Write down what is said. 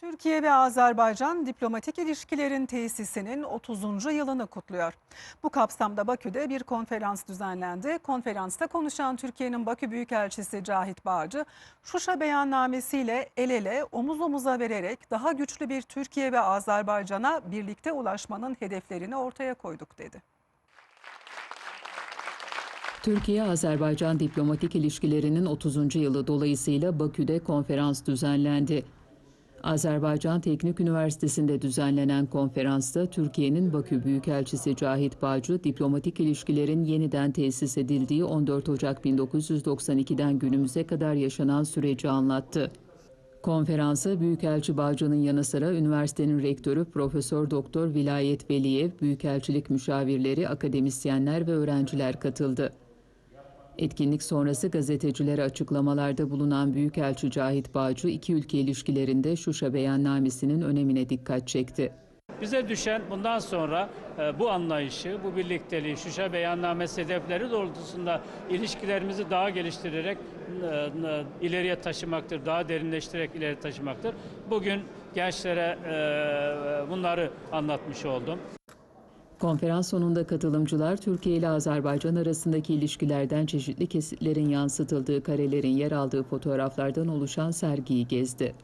Türkiye ve Azerbaycan diplomatik ilişkilerin tesisinin 30. yılını kutluyor. Bu kapsamda Bakü'de bir konferans düzenlendi. Konferansta konuşan Türkiye'nin Bakü Büyükelçisi Cahit Bağcı, Şuşa beyannamesiyle el ele omuz omuza vererek daha güçlü bir Türkiye ve Azerbaycan'a birlikte ulaşmanın hedeflerini ortaya koyduk dedi. Türkiye-Azerbaycan diplomatik ilişkilerinin 30. yılı dolayısıyla Bakü'de konferans düzenlendi. Azerbaycan Teknik Üniversitesi'nde düzenlenen konferansta Türkiye'nin Bakü Büyükelçisi Cahit Bağcı, diplomatik ilişkilerin yeniden tesis edildiği 14 Ocak 1992'den günümüze kadar yaşanan süreci anlattı. Konferansa Büyükelçi Bağcı'nın yanı sıra üniversitenin rektörü Profesör Doktor Vilayet Veliyev, büyükelçilik müşavirleri, akademisyenler ve öğrenciler katıldı. Etkinlik sonrası gazetecilere açıklamalarda bulunan Büyükelçi Cahit Bağcı, iki ülke ilişkilerinde Şuşa beyannamesinin önemine dikkat çekti. Bize düşen bundan sonra e, bu anlayışı, bu birlikteliği, Şuşa Beyannamesi hedefleri doğrultusunda ilişkilerimizi daha geliştirerek e, e, ileriye taşımaktır, daha derinleştirerek ileri taşımaktır. Bugün gençlere bunları anlatmış oldum. Konferans sonunda katılımcılar Türkiye ile Azerbaycan arasındaki ilişkilerden çeşitli kesitlerin yansıtıldığı karelerin yer aldığı fotoğraflardan oluşan sergiyi gezdi.